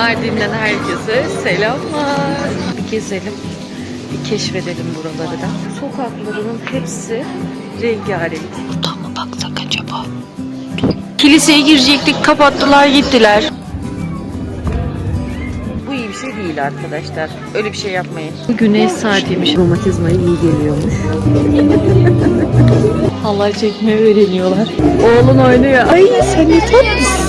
Mardin'den herkese selamlar. Bir gezelim, bir keşfedelim buraları da. Sokaklarının hepsi rengarenk. Buradan mı baksak acaba? Kiliseye girecektik, kapattılar gittiler. Bu iyi bir şey değil arkadaşlar. Öyle bir şey yapmayın. Güneş saatiymiş. Romatizmaya iyi geliyormuş. Halay çekmeyi öğreniyorlar. Oğlun oynuyor. Ay sen ne tatlısın.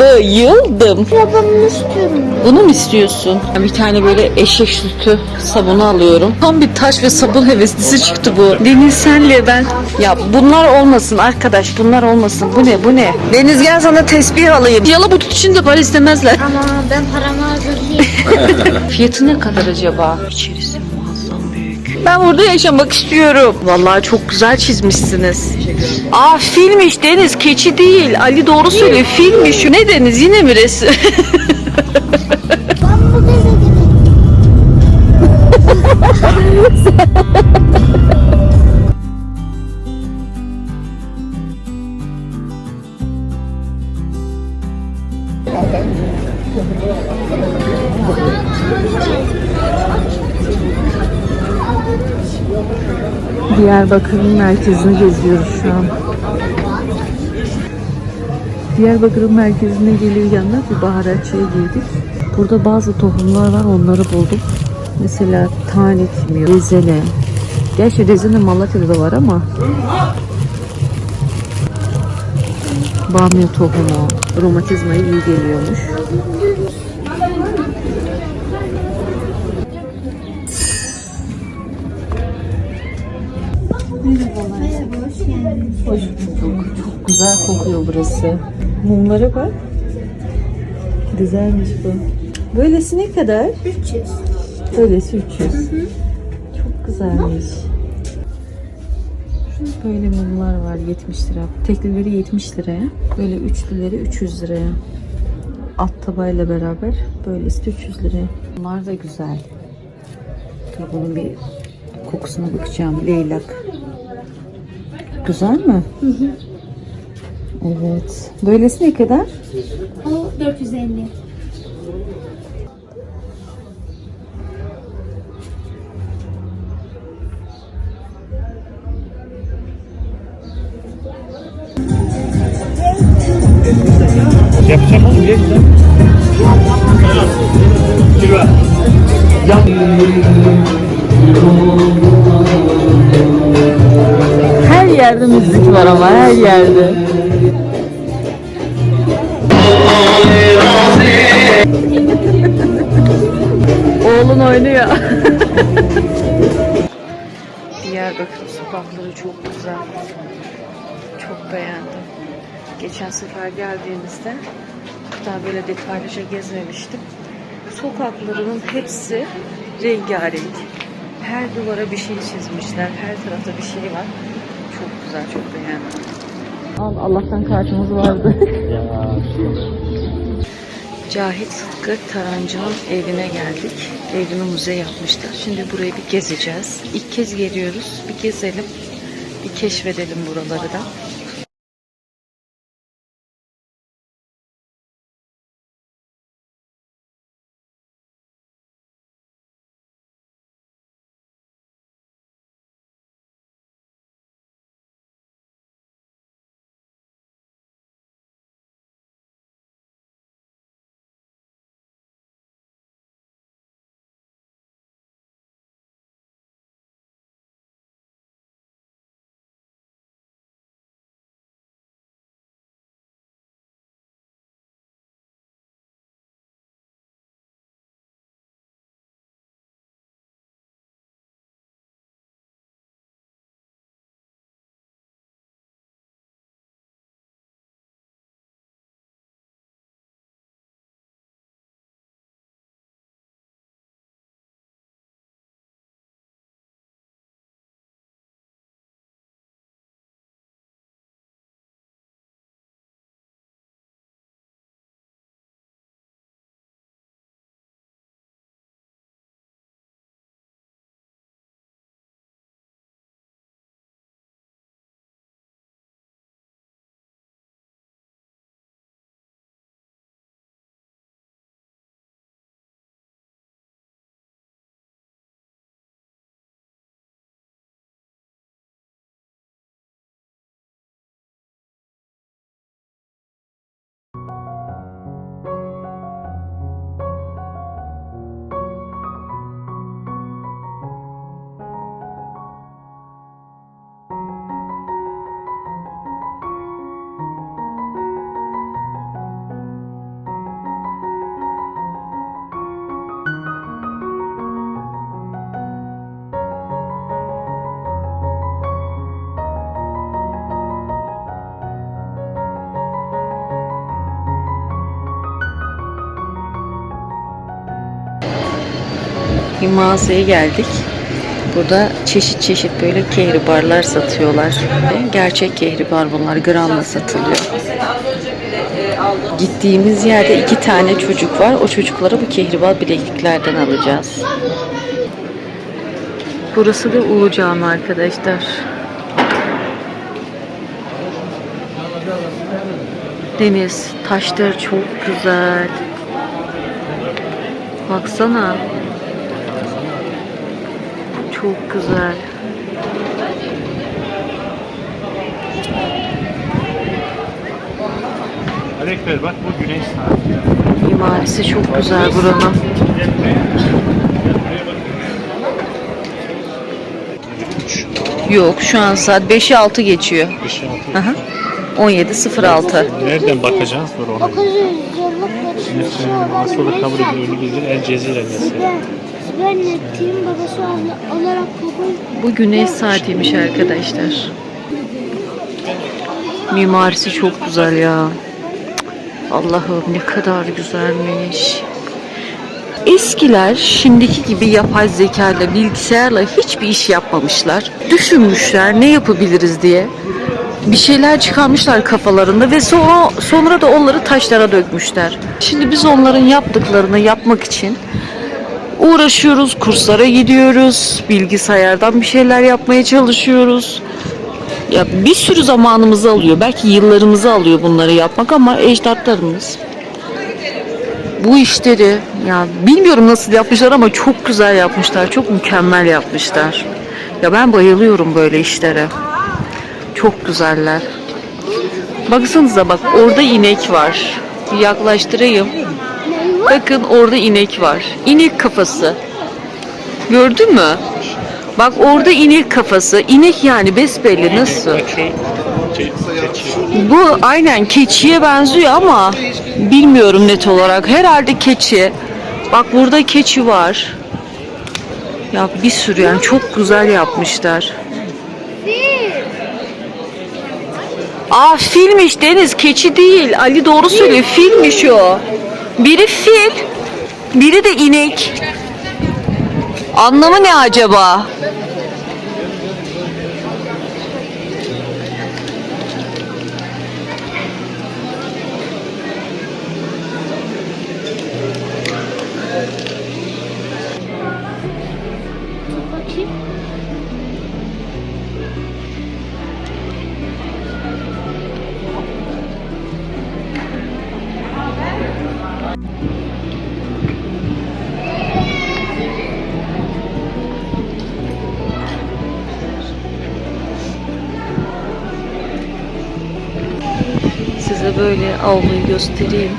Bayıldım. Ya ben bunu istiyorum. Bunu mu istiyorsun? Bir tane böyle eşek sütü sabunu alıyorum. Tam bir taş ve sabun heveslisi çıktı bu. Deniz senle ben. Ya bunlar olmasın arkadaş bunlar olmasın. Bu ne bu ne? Deniz gel sana tesbih alayım. Yala bu için de para istemezler. Ama ben paramı hazırlayayım. Fiyatı ne kadar acaba? İçerisi. Ben burada yaşamak istiyorum. Vallahi çok güzel çizmişsiniz. Aa filmiş Deniz keçi değil. Ali doğru söylüyor filmiş. Ne Deniz yine mi resim? Diyarbakır'ın merkezini geziyoruz şu an. Diyarbakır'ın merkezine geliyor yanına bir baharatçıya girdik. Burada bazı tohumlar var onları buldum. Mesela tane kimi, rezene. Gerçi rezene Malatya'da da var ama. Bamya tohumu, romatizmaya iyi geliyormuş. Hoş bulduk. Çok güzel kokuyor burası. Mumlara bak. Güzelmiş bu. Böylesi ne kadar? 300. Böylesi 300. Çok güzelmiş. Böyle mumlar var 70 lira. Teklileri 70 liraya. Böyle üçlüleri 300 liraya. Alt tabayla beraber böylesi de 300 liraya. Bunlar da güzel. Dur bunun bir kokusuna bakacağım. Leylak. Güzel mi? Evet. Böylesi ne kadar? O 450. Yapacağım oğlum ye güzel. Her yerde müzik var ama her yerde. Oğlun oynuyor. Diyarbakır sokakları çok güzel. Çok beğendim. Geçen sefer geldiğimizde daha böyle detaylıca gezmemiştim. Sokaklarının hepsi rengarenk. Her duvara bir şey çizmişler. Her tarafta bir şey var. Güzel, çok beğendim. Al, Allah'tan kartımız vardı. Cahit Sıtkı Tarancı'nın evine geldik. Evini müze yapmışlar. Şimdi burayı bir gezeceğiz. İlk kez geliyoruz. Bir gezelim. Bir keşfedelim buraları da. Bir mağazaya geldik. Burada çeşit çeşit böyle kehribarlar satıyorlar. Gerçek kehribar bunlar gramla satılıyor. Gittiğimiz yerde iki tane çocuk var. O çocuklara bu kehribar bilekliklerden alacağız. Burası da Ulu Cami arkadaşlar. Deniz, taşları çok güzel. Baksana. Çok güzel. Hadi Ekber bak bu güneş saati. Mimarisi çok güzel buranın. Yok şu an saat 5'i 6 geçiyor. Bir şey altı. Aha. 17.06. Nereden bakacağız? Dur ona. 900 yıllık geçmişi olan Hastalık kabul edilir, El Cezire mesela. Yönettiğim babası ol- olarak kabul Bu güneş saatiymiş arkadaşlar. Mimarisi çok güzel ya. Allah'ım ne kadar güzelmiş. Eskiler şimdiki gibi yapay zekayla, bilgisayarla hiçbir iş yapmamışlar. Düşünmüşler ne yapabiliriz diye. Bir şeyler çıkarmışlar kafalarında ve sonra, sonra da onları taşlara dökmüşler. Şimdi biz onların yaptıklarını yapmak için uğraşıyoruz, kurslara gidiyoruz, bilgisayardan bir şeyler yapmaya çalışıyoruz. Ya bir sürü zamanımızı alıyor. Belki yıllarımızı alıyor bunları yapmak ama ecdatlarımız bu işleri ya bilmiyorum nasıl yapmışlar ama çok güzel yapmışlar. Çok mükemmel yapmışlar. Ya ben bayılıyorum böyle işlere. Çok güzeller. Baksanıza bak orada inek var. Bir yaklaştırayım. Bakın orada inek var. İnek kafası. Gördün mü? Bak orada inek kafası. İnek yani besbelli nasıl? Şey, keçi. Bu aynen keçiye benziyor ama bilmiyorum net olarak. Herhalde keçi. Bak burada keçi var. Ya bir sürü yani çok güzel yapmışlar. Aa filmiş Deniz keçi değil. Ali doğru söylüyor. Filmiş o. Biri fil, biri de inek. Anlamı ne acaba? Size böyle avluyu göstereyim.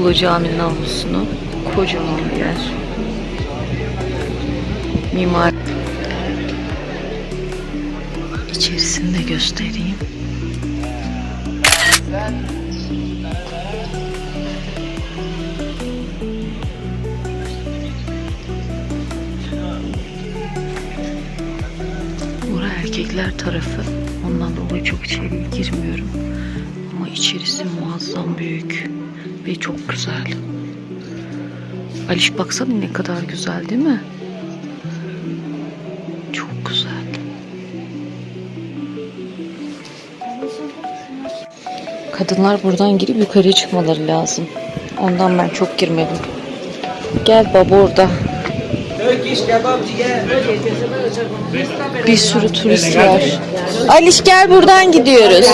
Ulu Cami'nin avlusunu. Kocaman bir yer. Mimar. İçerisini de göstereyim. Bura erkekler tarafı. Ondan dolayı çok içeriye girmiyorum. Ama içerisi muazzam büyük ve çok güzel. Aliş baksana ne kadar güzel değil mi? Çok güzel. Kadınlar buradan girip yukarıya çıkmaları lazım. Ondan ben çok girmedim. Gel baba orada. Bir sürü turist var. Aliş gel buradan gidiyoruz.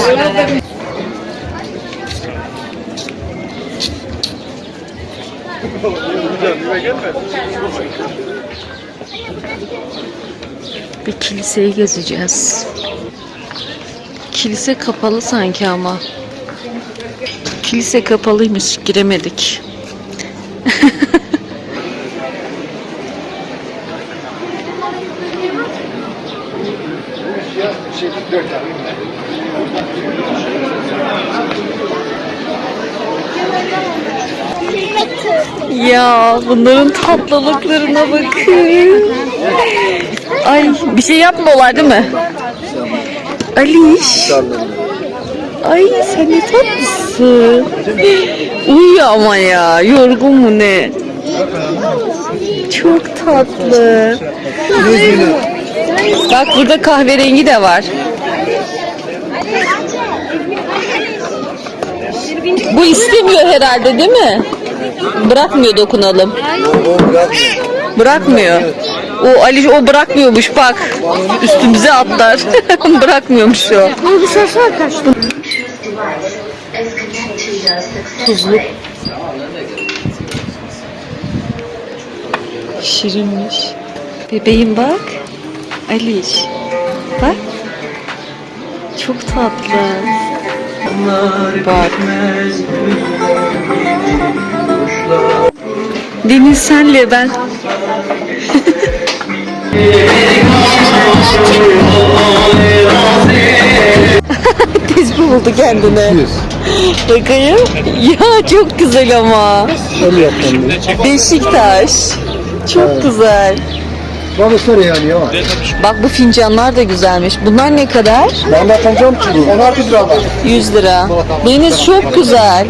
Bir kiliseyi gezeceğiz. Kilise kapalı sanki ama. Kilise kapalıymış, giremedik. Ya bunların tatlılıklarına bakın. Ay bir şey yapmıyorlar değil mi? Aliş. Ay sen ne tatlısın. Uyuyor ama ya. Yorgun mu ne? Çok tatlı. Bak burada kahverengi de var. Bu istemiyor herhalde değil mi? Bırakmıyor dokunalım. Bırakmıyor. O Ali o bırakmıyormuş bak. Üstümüze atlar. Bırakmıyormuş o. Bu. Şirinmiş. Bebeğim bak. Aliş. Bak. Çok tatlı. Bak. Deniz senle ben. Tespih buldu kendine. Bakayım. Ya çok güzel ama. Beşiktaş. Çok güzel. Babası yani ya. Bak bu fincanlar da güzelmiş. Bunlar ne kadar? Ben de. Onlar bir lira var. 100 lira. Deniz çok güzel.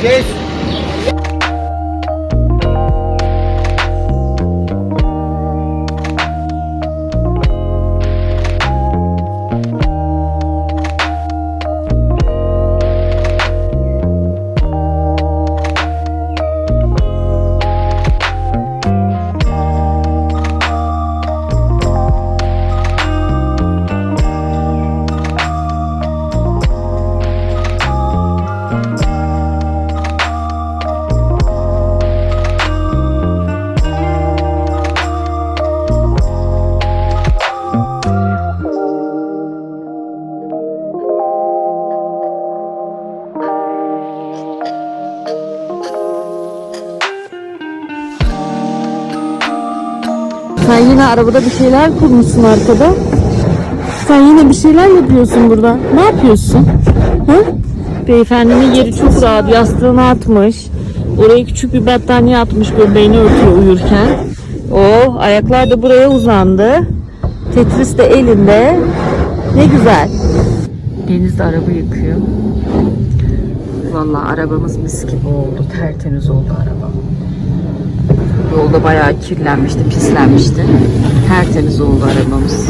Arabada bir şeyler kurmuşsun arkada. Sen yine bir şeyler yapıyorsun burada. Ne yapıyorsun? Hı? Beyefendinin yeri çok rahat. Yastığını atmış. Oraya küçük bir battaniye atmış göbeğini örtüyor uyurken. O ayaklar da buraya uzandı. Tetris de elinde. Ne güzel. Deniz de araba yıkıyor. Vallahi arabamız mis gibi oldu. Tertemiz oldu araba. Yolda bayağı kirlenmişti, pislenmişti. Tertemiz oldu arabamız.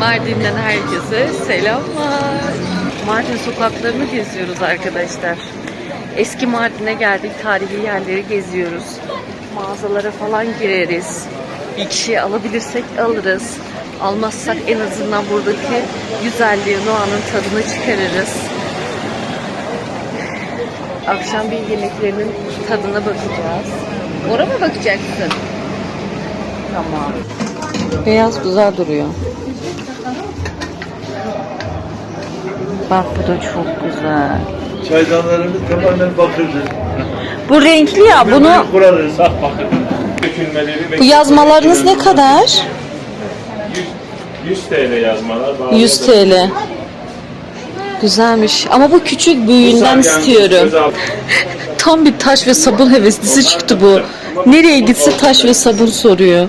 Mardin'den herkese selamlar. Mardin sokaklarını geziyoruz arkadaşlar. Eski Mardin'e geldik. Tarihi yerleri geziyoruz. Mağazalara falan gireriz. Bir kişi alabilirsek alırız. Almazsak en azından buradaki güzelliği, Noa'nın tadını çıkarırız. Akşam bir yemeklerinin tadına bakacağız. Oraya mı bakacaksın? Tamam. Beyaz güzel duruyor. Bak bu da çok güzel. Çaydanlarımız tamamen bakırdır. Bu renkli ya bunu kurarız. Saf bakın. Dökülmeleri bu yazmalarınız ne kadar? 100, 100 TL yazmalar. Bazıları 100 da- TL. Güzelmiş ama bu küçük büyüğünden istiyorum. tam bir taş ve sabun heveslisi çıktı bu. Nereye gitse taş ve sabun soruyor.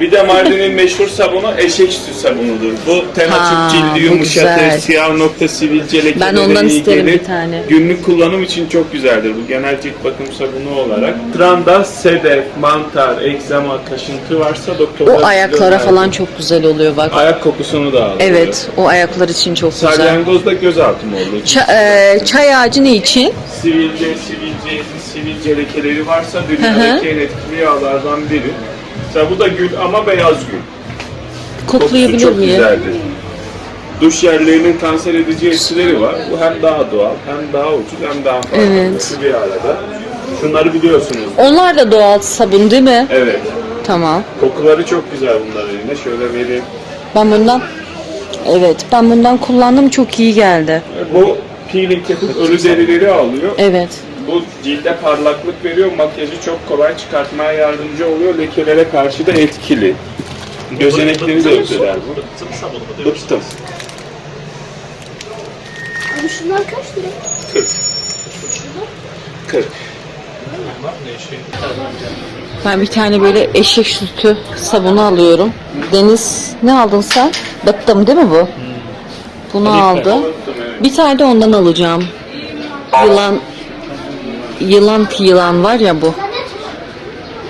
Bir de Mardin'in meşhur sabunu eşek sütü sabunudur. Bu ten açıp cildi bu yumuşatır, güzel. siyah nokta sivilce lekelere Ben ondan iyi isterim gelir. bir tane. Günlük kullanım için çok güzeldir. Bu genel cilt bakım sabunu olarak. Tranda sedef, mantar, egzama, kaşıntı varsa doktorlar... O size ayaklara önerir. falan çok güzel oluyor bak. Ayak kokusunu da alıyor. Evet, o ayaklar için çok güzel. Salyangozda gözaltı mı olur? Ça- e, çay ağacı ne için? Sivilce, sivilce, sivilce lekeleri varsa dünyadaki en etkili yağlardan biri. Mesela bu da gül ama beyaz gül. Koklayabilir çok miyim? güzeldir. Duş yerlerinin kanser edici eksileri var. Bu hem daha doğal, hem daha ucuz, hem daha fazla. Evet. Bir arada. Şunları biliyorsunuz. Onlar da doğal sabun değil mi? Evet. Tamam. Kokuları çok güzel bunların yine. Şöyle vereyim. Ben bundan Evet, ben bundan kullandım çok iyi geldi. Bu peeling yapıp ölü derileri alıyor. Evet. Bu cilde parlaklık veriyor, makyajı çok kolay çıkartmaya yardımcı oluyor, lekelere karşı da etkili. Gözenekleri de öteler bu. Bıktım. Abi şunlar kaç lira? 40. 40. Ben bir tane böyle eşek sütü sabunu alıyorum. Deniz ne aldın sen? Bıttım değil mi bu? Bunu aldı. Bıktım. Bir tane de ondan alacağım. Yılan yılan yılan var ya bu.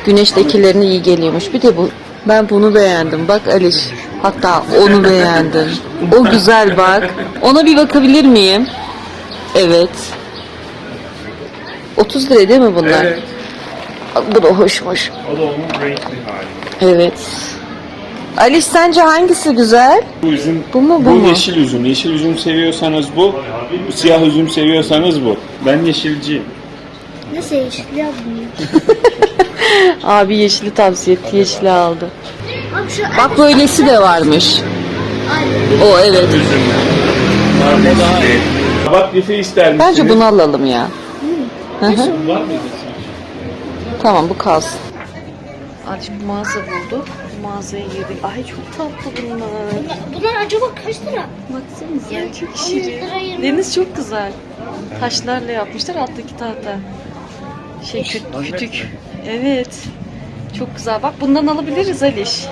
Güneştekilerine iyi geliyormuş. Bir de bu. Ben bunu beğendim. Bak Aliş. Hatta onu beğendim. O güzel bak. Ona bir bakabilir miyim? Evet. 30 lira değil mi bunlar? Evet. Bu da hoşmuş. O da onun renkli hali. Evet. Aliş sence hangisi güzel? Bu üzüm, Bu mu, bu mu? yeşil üzüm. Yeşil üzüm seviyorsanız bu, bu siyah üzüm seviyorsanız bu. Ben yeşilciyim. Nasıl yeşil ya bunu? Abi yeşili tavsiye etti. Yeşili aldı. Abi şu Bak böylesi de varmış. Aynı. O evet. Kabak lifi ister misiniz? Bence bunu alalım ya. Hı hı. Var mıydı? Tamam bu kalsın. Hadi şimdi mağaza bulduk. Mağazaya girdik. Ay çok tatlı bunlar. Bunlar acaba kaç lira? Baksanıza Ya, çok şirin. lira yirmi. Deniz çok güzel. Taşlarla yapmışlar alttaki tahta. Şey kü- kütük. Evet. Çok güzel. Bak bundan alabiliriz Aliş.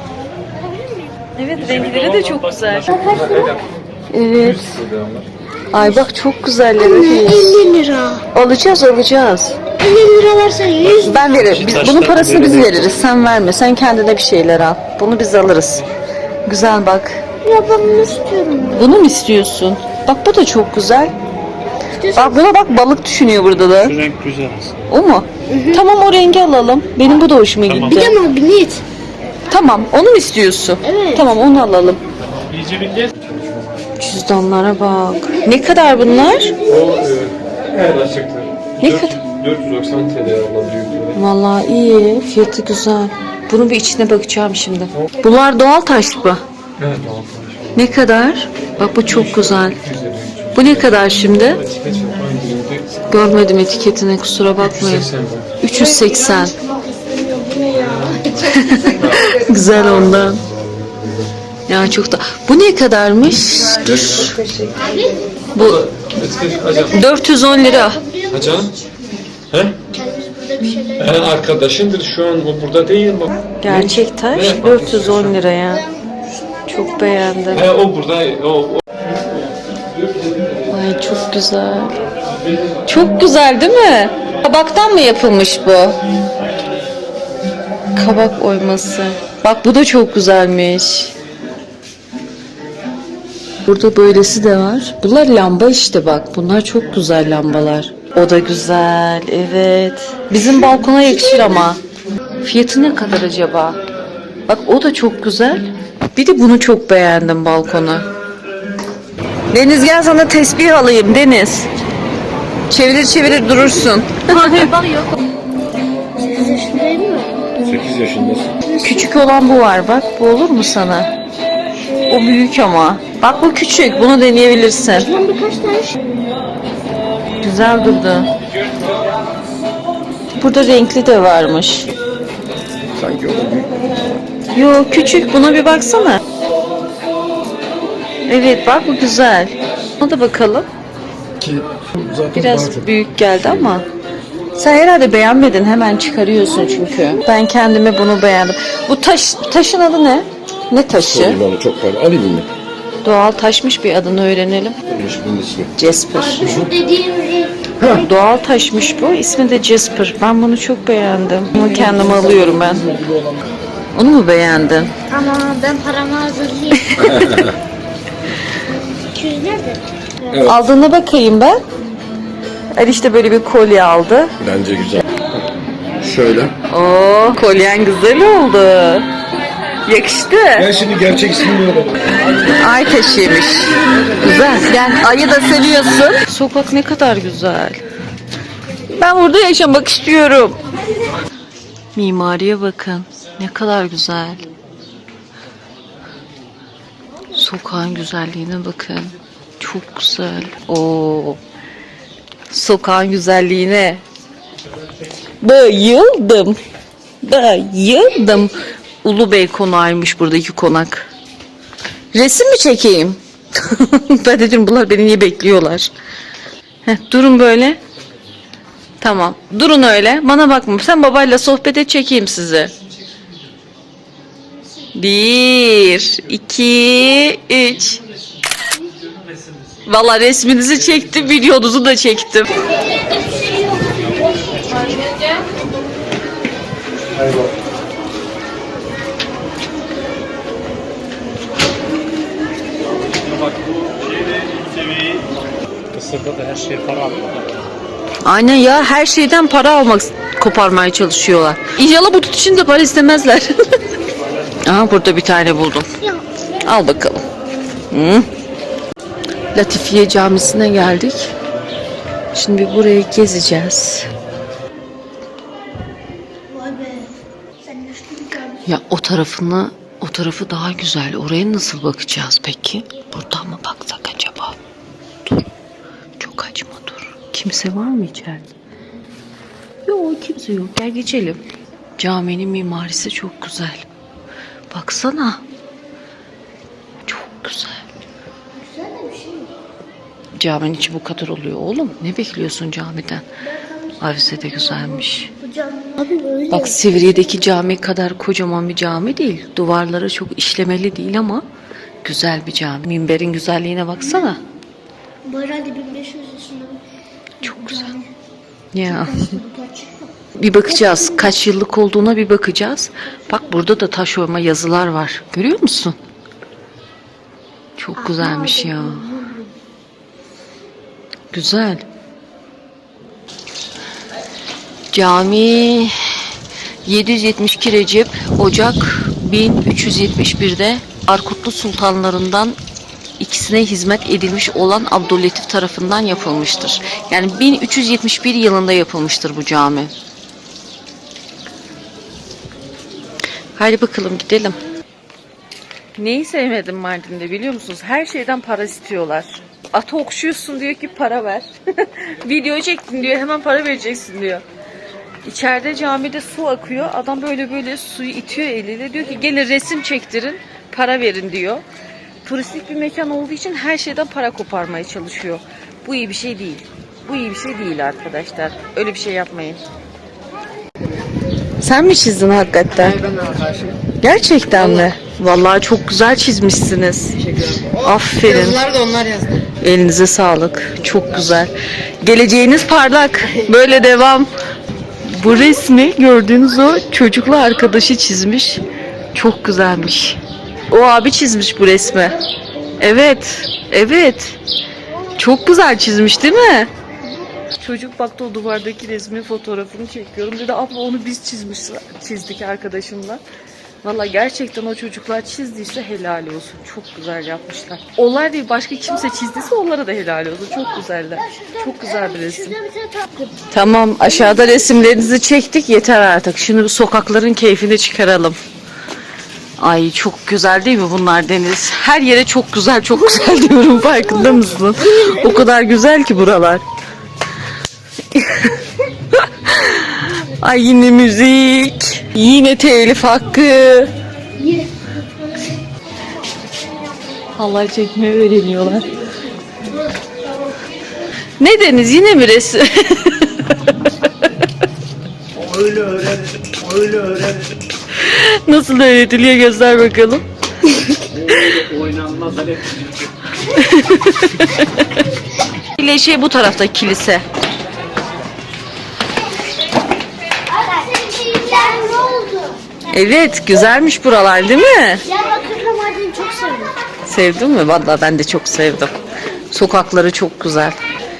Evet renkleri de çok güzel. Evet. Ay bak çok güzeller Aliş. 50 lira. Alacağız alacağız. 50 lira versen 100 Ben veririm. Biz, bunun parasını biz veririz. Sen verme. Sen kendine bir şeyler al. Bunu biz alırız. Güzel bak. Ya ben bunu istiyorum. Bunu mu istiyorsun? Bak bu da çok güzel. İstiyorsan Bak buna bak balık düşünüyor burada da. renk güzel aslında. O mu? Tamam o rengi alalım. Benim bu da hoşuma gitti. bir de magnet. Tamam onu mu istiyorsun? Evet. Tamam onu alalım. İyice bileceğiz. Cüzdanlara bak. Ne kadar bunlar? O evet açıktır. Ne kadar? 490 TL abla büyüklüğü. Vallahi iyi. Fiyatı güzel. Bunun bir içine bakacağım şimdi. Bunlar doğal taş mı? Evet tamam. Ne kadar? Bak bu çok güzel. Bu ne kadar şimdi? Görmedim etiketini kusura bakmayın. 80 lira. 380. Güzel ondan. Ya çok da. Bu ne kadarmış? Dur. Bu Etiket hocam. 410 lira. Hocam. He? Ben arkadaşındır şu an o burada değil bak. Gerçek taş 410 liraya. Çok beğendim. He o burada o, o. Güzel. Çok güzel değil mi? Kabaktan mı yapılmış bu? Kabak oyması. Bak bu da çok güzelmiş. Burada böylesi de var. Bunlar lamba işte bak. Bunlar çok güzel lambalar. O da güzel. Evet. Bizim balkona yakışır ama. Fiyatı ne kadar acaba? Bak o da çok güzel. Bir de bunu çok beğendim balkona. Deniz gel sana tesbih alayım Deniz. Çevirir çevirir durursun. 8 yaşındayım mı? 8 yaşındasın. Küçük olan bu var bak. Bu olur mu sana? O büyük ama. Bak bu küçük. Bunu deneyebilirsin. Birkaç. Güzel durdu. Burada renkli de varmış. Sanki o büyük. Yo küçük. Buna bir baksana. Evet bak bu güzel. Buna da bakalım. Ki zaten Biraz büyük geldi ama Sen herhalde beğenmedin hemen çıkarıyorsun çünkü. Ben kendime bunu beğendim. Bu taş taşın adı ne? Ne taşı? Onu çok pardon. Alayım mı? Doğal taşmış bir adını öğrenelim. Neymiş bunun ismi? Jasper. Şu dediğim renk. Doğal taşmış bu. İsmi de Jasper. Ben bunu çok beğendim. Bunu kendime alıyorum ben. Onu mu beğendin? Tamam ben paramı hazırlayayım. 200 nerede? Aldığına bakayım ben. Ali işte böyle bir kolye aldı. Bence güzel. Şöyle. Oo, kolyen güzel oldu. Yakıştı. Ben şimdi gerçek ismini öğrendim. Ay taşıymış. Güzel. Gel ayı da seviyorsun. Sokak ne kadar güzel. Ben burada yaşamak istiyorum. Mimariye bakın. Ne kadar güzel. Sokağın güzelliğine bakın. Çok güzel. Oo. Sokağın güzelliğine. Bayıldım. Bayıldım. Ulubey konağıymış buradaki konak. Resim mi çekeyim? ben dedim bunlar beni niye bekliyorlar? Heh, durun böyle. Tamam. Durun öyle. Bana bakma. Sen babayla sohbet et çekeyim sizi. Bir, iki, üç. Valla resminizi çektim, videonuzu da çektim. Mısır'da. Aynen ya her şeyden para almak koparmaya çalışıyorlar. İnşallah bu için de para istemezler. Aa burada bir tane buldum. Al bakalım. Hı. Latifiye Camisi'ne geldik. Şimdi burayı gezeceğiz. Ya o tarafını o tarafı daha güzel. Oraya nasıl bakacağız peki? Buradan mı baksak acaba? Dur. Çok açma dur. Kimse var mı içeride? Yok kimse yok. Gel geçelim. Caminin mimarisi çok güzel. Baksana. Çok güzel. Güzel de bir şey mi? Caminin içi bu kadar oluyor oğlum. Ne bekliyorsun camiden? Avise de güzelmiş. Abi. Bak Sivriye'deki cami kadar kocaman bir cami değil. Duvarları çok işlemeli değil ama güzel bir cami. Minberin güzelliğine baksana. Bu herhalde 1500 yaşında Çok güzel. Ya. Bir bakacağız. Kaç yıllık olduğuna bir bakacağız. Bak burada da taş oyma yazılar var. Görüyor musun? Çok güzelmiş ya. Güzel. Cami 772 Recep Ocak 1371'de Arkutlu sultanlarından ikisine hizmet edilmiş olan Abdüllatif tarafından yapılmıştır. Yani 1371 yılında yapılmıştır bu cami. Haydi bakalım gidelim. Neyi sevmedim Mardin'de biliyor musunuz? Her şeyden para istiyorlar. Atı okşuyorsun diyor ki para ver. Video çektin diyor hemen para vereceksin diyor. İçeride camide su akıyor. Adam böyle böyle suyu itiyor eliyle. Diyor ki gelin resim çektirin para verin diyor. Turistik bir mekan olduğu için her şeyden para koparmaya çalışıyor. Bu iyi bir şey değil. Bu iyi bir şey değil arkadaşlar. Öyle bir şey yapmayın. Sen mi çizdin hakikaten? Gerçekten mi? Vallahi çok güzel çizmişsiniz. Aferin. Yazılar da onlar yazdı. Elinize sağlık. Çok güzel. Geleceğiniz parlak. Böyle devam. Bu resmi gördüğünüz o çocukla arkadaşı çizmiş. Çok güzelmiş. O abi çizmiş bu resmi. Evet. Evet. Çok güzel çizmiş değil mi? Çocuk baktı o duvardaki resmin fotoğrafını çekiyorum. Dedi abla onu biz çizmiş, çizdik arkadaşımla. Valla gerçekten o çocuklar çizdiyse helal olsun. Çok güzel yapmışlar. Onlar değil başka kimse çizdiyse onlara da helal olsun. Çok güzeller. Çok güzel bir resim. Tamam aşağıda resimlerinizi çektik yeter artık. Şimdi sokakların keyfini çıkaralım. Ay çok güzel değil mi bunlar Deniz? Her yere çok güzel çok güzel diyorum farkında mısın? O kadar güzel ki buralar. Ay yine müzik. Yine telif hakkı. Halay çekmeyi öğreniyorlar. Ne Deniz yine mi resim? öyle öğren, öyle öğren. Nasıl öğretiliyor göster bakalım. Oynanmaz. Ile şey bu tarafta kilise. Evet güzelmiş buralar değil mi? Diyarbakır'da Mardin'i çok sevdim. Sevdin mi? Vallahi ben de çok sevdim. Sokakları çok güzel.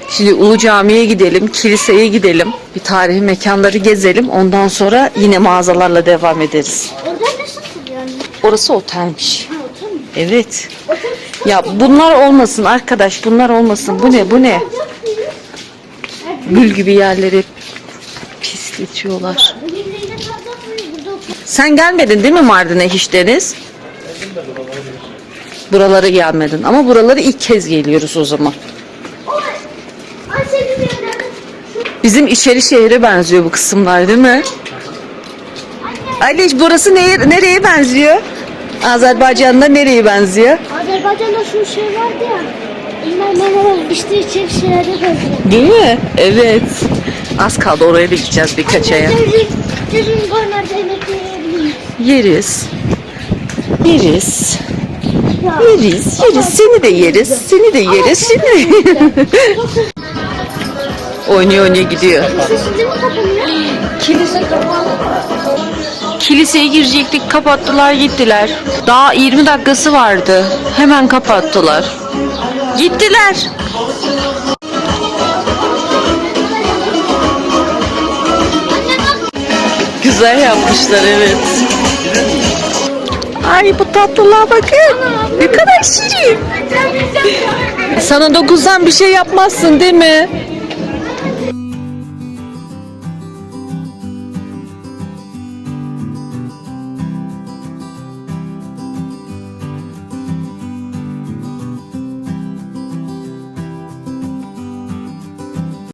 Şimdi Ulu Cami'ye gidelim, kiliseye gidelim. Bir tarihi mekanları gezelim. Ondan sonra yine mağazalarla devam ederiz. Orada ne satılıyor anne? Orası otelmiş. Ha otel mi? Evet. Ya bunlar olmasın arkadaş, bunlar olmasın. Bu ne, bu ne? Gül gibi yerleri pisletiyorlar. Bugün de yine kalacak mıyız? Burada otel. Sen gelmedin değil mi Mardin'e hiç Deniz? Buralara gelmedin ama buraları ilk kez geliyoruz o zaman. Bizim içeri şehre benziyor bu kısımlar değil mi? Ali burası neye, nereye benziyor? Azerbaycan'da nereye benziyor? Azerbaycan'da şu şey vardı ya. İlmer Menemen işte içeri şeylerde benziyor. Değil mi? Evet. Az kaldı oraya da gideceğiz birkaç aya. Derin kornerde yemek yiyebiliriz. Yeriz. Yeriz. Yeriz. Yeriz. Seni de yeriz. Seni de yeriz. Seni de Oynuyor oynuyor gidiyor. Kilise. Kiliseye girecektik kapattılar gittiler. Daha 20 dakikası vardı. Hemen kapattılar. Gittiler. Güzel yapmışlar evet. Ay bu tatlılığa bakın. Ne kadar şirin. Sana dokuzdan bir şey yapmazsın değil mi?